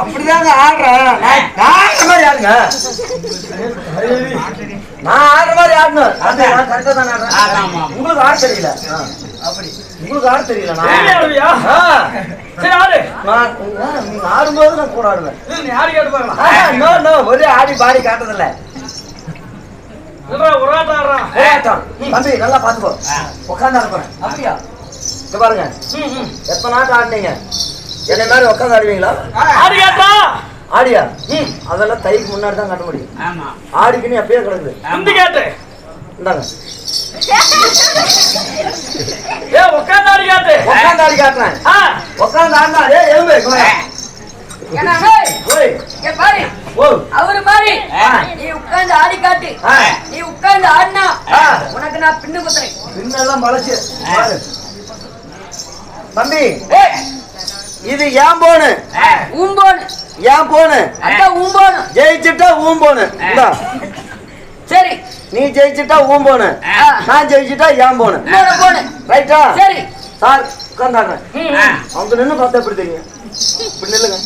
அப்படிதாங்க ஆடுறேன். நான் ஆடுற மாதிரி ஆடுங்க. நான் ஆடுற மாதிரி ஆடணும். கரெக்டா தான் ஆடுறேன். உங்களுக்கு ஆட தெரியல. அப்படி. உங்களுக்கு ஆட தெரியல சரி, ஆடு. நான் ஆடும்போது நான் கூட ஆடுவேன். நீ ஆடி கேட்டு no, ஒரே ஆடி பாடி காட்டுறதில்ல. தம்பி நல்லா பாத்துக்கோ உட்காந்து அப்படியா? பாருங்க. எத்தனை நாட்டு ஆடினீங்க? என்ன மாதிரி உட்காந்து ஆடுவீங்களா? ஆடி கேட்டா. ஆடியா? ம் அதெல்லாம் தைக்கு முன்னாடி தான் காட்ட முடியும் ஆமா. ஆடிக்குன்னு எப்பயே கிடக்குது. இந்தாங்க. உட்காந்து ஆடி கேட்டு. உட்காந்து ஆடி காட்டுறேன் உட்காந்து ஆடினா ஏ எலும்பு அவரு மாதிரி. நீ உட்கார்ந்து ஆடி காட்டு. நீ உட்கார்ந்து ஆடினா. உனக்கு நான் பின்னு குத்துறேன். பின்னெல்லாம் பாரு. தம்பி. இது ஏன் போனு? ஊம்போனு. ஏன் போனு? அக்கா ஊம்போனு. ஜெயிச்சுட்டா ஊம் போனு இந்தா. சரி. நீ ஜெயிச்சுட்டா ஊம் போனு ஆ. நான் ஜெயிச்சுட்டா ஏன் போனு? போனு. ரைட்டா? சரி. சார் உட்காந்தாங்க. அவங்க நின்று பார்த்தா எப்படி தெரியும்? இப்படி நில்லுங்க.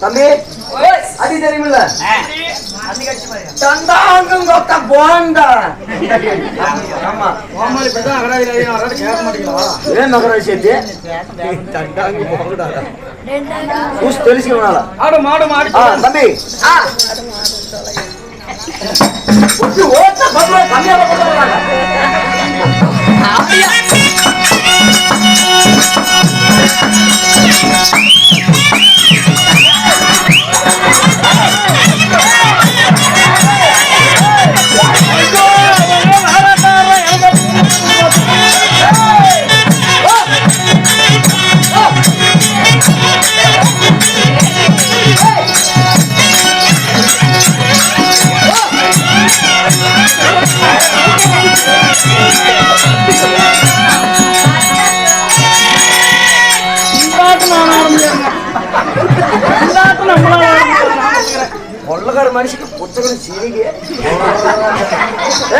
தம்பி. அது தெரியுமில்ல. தந்தாங்கும் கொத்த போண்டா. ஆமா. ஏன் நகர விஷயத்து தந்தாங்கு போண்டா ஊஸ் தெளிச்சுக்கனால ஆடு மாடு மாடி. ஆ தம்பி. ஆ, ஒட்டி ஓட்ட பரவாயில்ல கம்மியா போடுறாங்க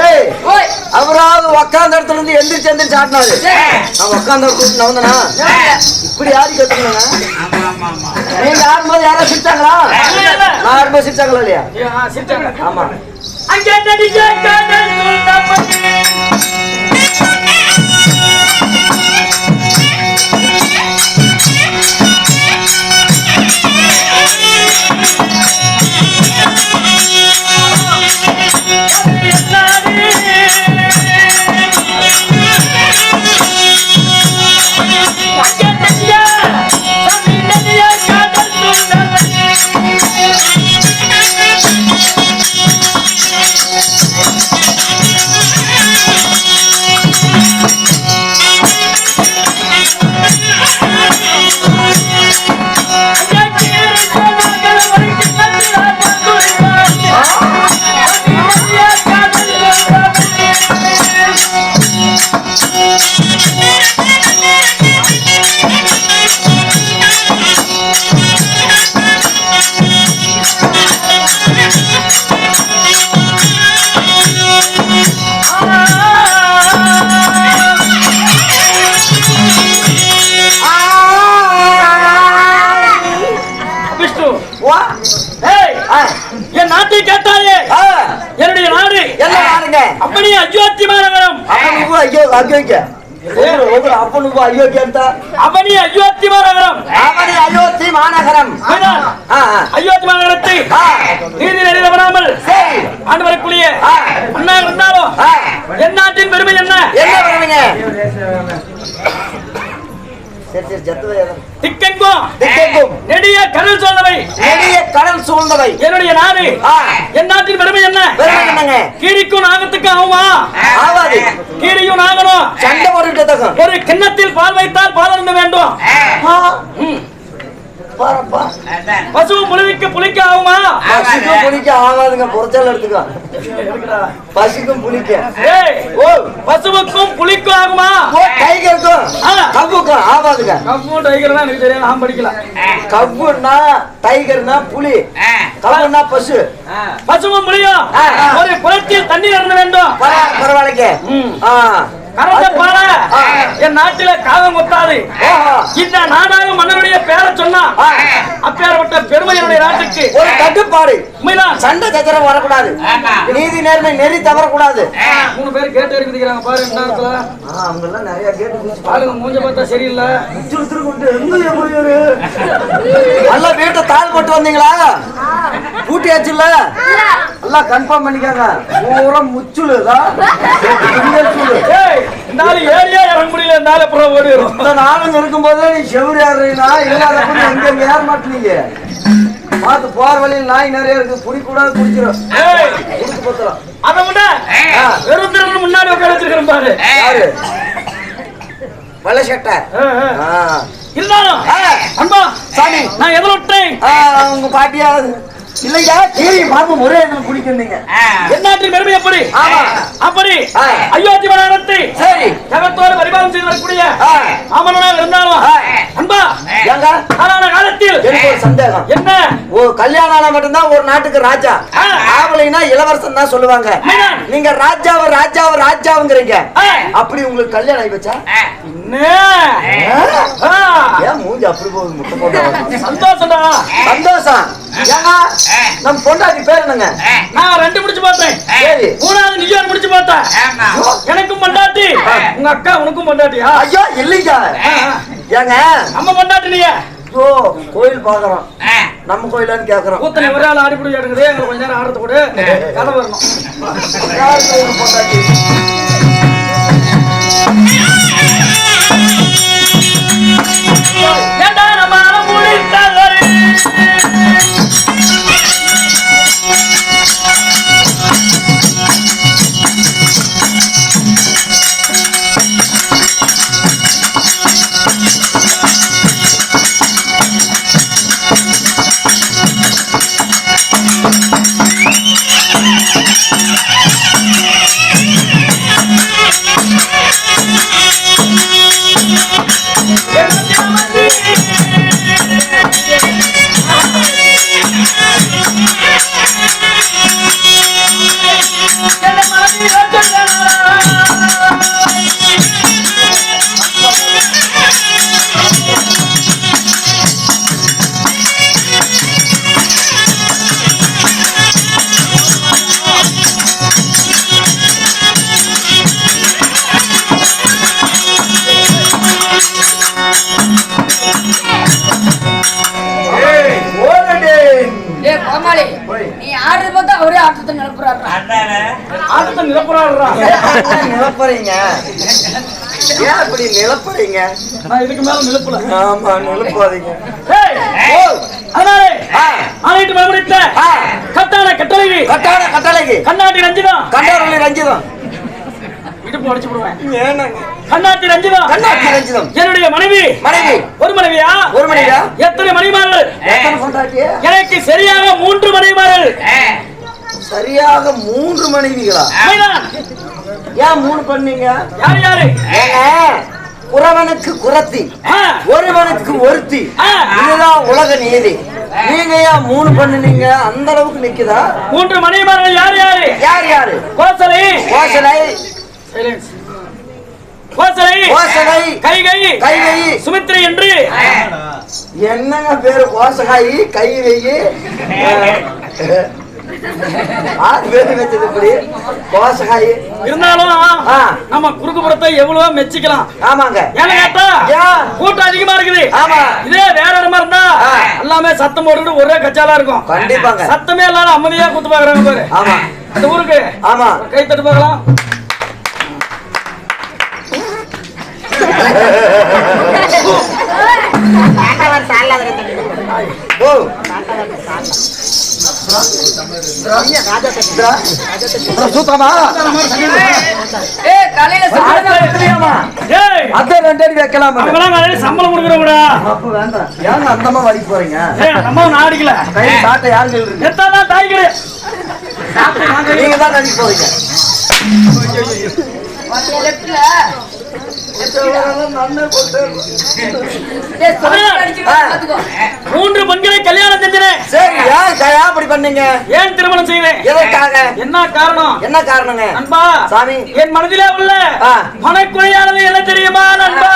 ஏய் ஓய். அவராவது உக்காந்த இடத்துல இருந்து எந்திரிச்சு எந்திரிச்சு ஆட்டினாரு. நான் உக்காந்த இடத்துல நவந்தனா இப்படி ஆடி கத்துக்கணுங்க ஆமா ஆமா ஆமா நீங்க ஆடும்போது யாரா சிரிச்சாங்களா நான் ஆடும்போது சிரிச்சாங்களா இல்லையா. ஆமா. அங்கே அயோக்கிய ஒவ்வொரு ஒவ்வொரு அப்பனுக்கு அயோக்கிய ಅಂತ அவனி அயோத்தி மாநகரம். அவனி அயோத்தி மாநகரம். அயோத்தி மாநகரத்தை நீதி நெறி தவறாமல் சரி. ஆண்டவருக்குரிய ஆ. அண்ணா இருந்தாலும் என் நாட்டின் பெருமை என்ன? என்ன பண்ணுவீங்க சரி சரி ஜத்து திக்கெங்கும். திக்கெங்கும் நெடிய கடல் சோழவை நெடிய கடல் சூழ்ந்தவை. என்னுடைய நாடு. என் நாட்டின் பெருமை என்ன? பெருமை என்னங்க? கீரிக்கும் நாகத்துக்கு ஆகுமா? ஆவாது கீரியும் நாகனும். சண்டை ஒரு கிண்ணத்தில் பால் வைத்தால் பால் அருந்த வேண்டும். பாரப்பா. அதான். பசுவும் புலிவிக்கு புளிக்க ஆகுமா பசிக்கும் புளிக்க ஆகாதுங்க பொறுத்தல் எடுத்துக்கோ. பசிக்கும் புளிக்க. ஏய் ஓ பசுவுக்கும் புலிக்கும் ஆகுமா? ஓ டைகருக்கும். கவ்வுக்கும் ஆகாதுங்க. கம்பவுண்ட் டைகர் எனக்கு தெரியாது நான் படிக்கல. கவ்வுன்னா டைகர்னா புலி. கவ்வுன்னா பசு. பசுவும் ஆ. ஒரு குளத்தில் தண்ணீர் அருந்த வேண்டும். பரவா- பரவாயில்லைங்க. கரண்ட பாட என் நாட்டில காகம் கொத்தாது. இந்த நாடாக மன்னனுடைய பேரை சொன்னா. அப்பேற்பட்ட பெருமை என்னுடைய நாட்டுக்கு ஒரு கட்டுப்பாடு உண்மைதான் சண்டை சச்சரவு வரக்கூடாது. நீதி நேர்மை நெறி தவறக்கூடாது. மூணு பேர் கேட்டு இருக்குதுக்கிறாங்க பாரு அவங்க எல்லாம் நிறைய கேட்டு ஆளுங்க மூஞ்ச பார்த்தா சரியில்லை. நல்லா வீட்டை தாழ் போட்டு வந்தீங்களா? பூட்டியாச்சுல்ல? எல்லாம் கன்ஃபார்ம் பண்ணிக்காங்க. பூரா முச்சுலு ஆளு ஏரியா இறங்க முடியல இந்த ஆளு அப்புறம் ஓடிடும் நாளுங்க இருக்கும்போது நீ இல்லாதப்ப நீ எங்க எங்க ஏற மாட்டீங்க. பார்த்து போற வழியில் நாய் நிறைய இருக்கு. குடிக்கூடாது குடிச்சிடும் ஏய்! குடிச்சு பத்திரம் அதை விட. வெறும் முன்னாடி உட்கார வச்சிருக்கிறேன் பாரு. யாரு? வெள்ளை சட்டை. இருந்தாலும். அன்பா சாமி நான் எதில் விட்டேன்? உங்க பாட்டியா இல்லையா? கீழி பாம்பு ஒரே இதுல குடிக்கிறீங்க எந்நாட்டின் பெருமை எப்படி. அப்படி. அயோத்தி மகாணத்தை சரி. ஜகத்தோடு பரிபாலம் செய்து வரக்கூடிய. ஆமனாக இருந்தாலும். அன்பா ஏங்க? காலான காலத்தில் எனக்கு ஒரு சந்தேகம். என்ன? ஓ கல்யாணம் ஆனா மட்டும்தான் ஒரு நாட்டுக்கு ராஜா. ஆ. ஆவலைன்னா இளவரசன் தான் சொல்லுவாங்க. நீங்க ராஜாவை ராஜாவை ராஜாவுங்கிறீங்க. அப்படி உங்களுக்கு கல்யாணம் ஆகி வச்சா என்ன? ஆ. ஏன் மூஞ்சி அப்படி போகுது முட்டை போட்டா சந்தோஷம்டா. சந்தோஷம். நம்ம பொண்டாட்டி பேர் என்னங்க? நான் ரெண்டு முடிச்சு பார்த்தேன். சரி. மூணாவது நீ முடிச்சு பார்த்தேன். எனக்கும் பொண்டாட்டி. உங்க அக்கா உனக்கும் பொண்டாட்டியா? ஐயோ இல்லைங்க. ஏங்க. நம்ம பொண்டாட்டி நீங்க ஐயோ கோயில் பாக்குறோம் நம்ம கோயிலான்னு கேக்குறோம் கூத்தனை ஒரே ஆள் ஆடிப்படி எடுக்குது எங்களுக்கு கொஞ்ச நேரம் ஆடுறது கூட கதை வரணும். யாருக்கு உங்க பொண்டாட்டி ஏண்டா ஆட்டத்தை நிரப்புறாடுறா ஏன் நிலப்பறீங்க ஏன் அப்படி நிலப்பறீங்க நான் இதுக்கு மேல நிலப்புல. ஆமா நிலப்பாதீங்க. அதனாலே. ஆணையிட்டு மறுபடித்த. கட்டான கட்டளை கட்டான கட்டளைக்கு. கண்ணாட்டி ரஞ்சிதம். கண்டவர்களை ரஞ்சிதம். இடுப்பு போடுவேன். கண்ணாட்டி ரஞ்சிதம். கண்ணாட்டி ரஞ்சிதம். என்னுடைய மனைவி. மனைவி. ஒரு மனைவியா? ஒரு மனைவியா? எத்தனை மனைவிமார்கள்? எனக்கு சரியாக மூன்று மனைவிமார்கள். சரியாக மூன்று மனைவிகளா. ஏன் மூணு பண்ணீங்க? யார் யாரு ஏங்க குறவனுக்கு குரத்தி. ஒருவனுக்கு ஒருத்தி. இதுதான் உலக நீதி. நீங்க ஏன் மூணு பண்ணுனீங்க அந்த அளவுக்கு நிக்குதா? மூன்று மனைவிமார்கள் யார் யாரு? யார் யாரு? கோசலை. கோசலை. கோசலை. கோசலை. கைகை கைவை சுமித்ரை என்று. என்னங்க பேரு? கோசகாயி கை வெயி ஆறு பேரு வச்சது இப்படி கோசகாயி இருந்தாலும் ஆ. நம்ம குறுக்குப்புறத்தை எவ்வளவோ மெச்சிக்கலாம் ஆமாங்க ஏன்னு கேட்டா ஏன்? கூட்டம் அதிகமா இருக்குது ஆமா. இதே வேற இடமா இருந்தா. எல்லாமே சத்தம் போட்டுக்கிட்டு ஒரே கச்சாலா இருக்கும் கண்டிப்பாங்க சத்தமே இல்லாத அமைதியா குத்து பாக்குறாங்க பாரு ஆமா அந்த ஊருக்கு ஆமா கை தட்டு பார்க்கலாம் ஓ சூத்தமா அதான் ரெண்டு அடி வைக்கலாம்? சம்பளம் கொடுக்குறவங்கடா. அப்ப வேண்டாம். ஏங்க அந்தமா வடிக்க போறீங்க? நம்ம கையில சாட்டை யாரு இருக்கு எத்தான் தாய்க்கிறே நீங்க தான் நடிக்க போறீங்க. மூன்று பெண்களை கல்யாணம் செஞ்சினேன் சரி ஏன் அப்படி பண்ணீங்க? ஏன் திருமணம் செய்தேன் எதற்காக? என்ன காரணம்? என்ன காரணங்க? நண்பா சாமி. என் மனதிலே உள்ள ஆ. மனக்குறையானது என்ன தெரியுமா நண்பா?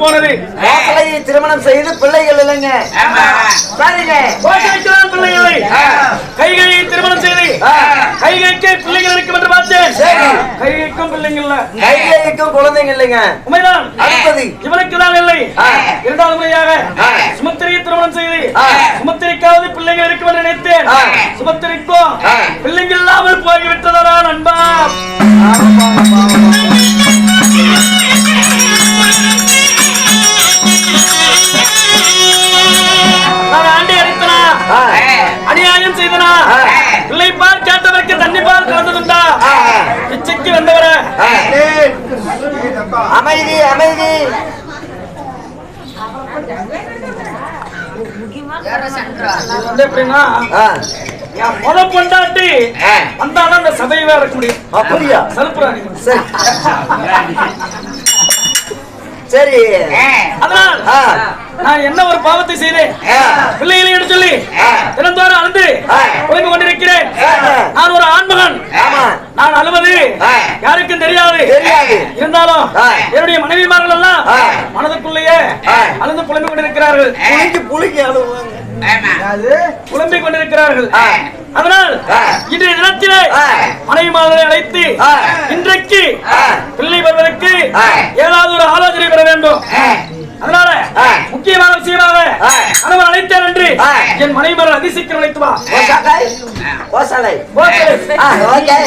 போனது. மாப்பிள்ளையை திருமணம் செய்து பிள்ளைகள் இல்லைங்க. சரிங்க கோசலைக்கு தான் பிள்ளை இல்லை ஆ. கைகையை திருமணம் செய்து. கைகைக்கு பிள்ளைகள் இருக்கும் என்று பார்த்தேன். கைகைக்கும் பிள்ளைங்க இல்ல. கைகைக்கும் குழந்தைங்க இல்லைங்க. உண்மைதான். அடுத்தது. இவனுக்கு தான் இல்லை. இரண்டாவது முறையாக. சுமத்திரியை திருமணம் செய்து. சுமத்திரிக்காவது பிள்ளைகள் இருக்கும் என்று நினைத்தேன். சுமத்திரிக்கும். பிள்ளைங்க இல்லாமல் போய்விட்டதா நண்பா. அமைதி அமைதி. எப்படின்னா என் முத பொண்டாட்டி வந்தாலும் அந்த சதைவா இருக்க முடியும் அப்படியா? சரி. சரி அதனால் நான் என்ன ஒரு பாவத்தை செய்தேன். பிள்ளைகளை எடுத்து சொல்லி. தினந்தோறும் அழுந்து. உழைந்து கொண்டிருக்கிறேன். நான் ஒரு ஆண்மகன் நான் அழுவது. யாருக்கும் தெரியாது தெரியாது. இருந்தாலும். என்னுடைய மனைவிமார்கள் எல்லாம். மனதுக்குள்ளேயே. அழுந்து புலம்பிக் கொண்டிருக்கிறார்கள் புலம்பிக் கொண்டிருக்கிறார்கள். அதனால். இன்றைய தினத்திலே. மனைவிமார்களை அழைத்து. இன்றைக்கு. பிள்ளை பெறுவதற்கு ஆ. ஏதாவது ஒரு ஆலோசனை பெற வேண்டும் அதனால. முக்கியமான விஷயமாக ஆ. கணவன் அழைத்தேன் என்று. என் மனைவிமார்கள் அதிசீக்கிரம் அழைத்து வா ஓசாலை ஓசாலை ஓகே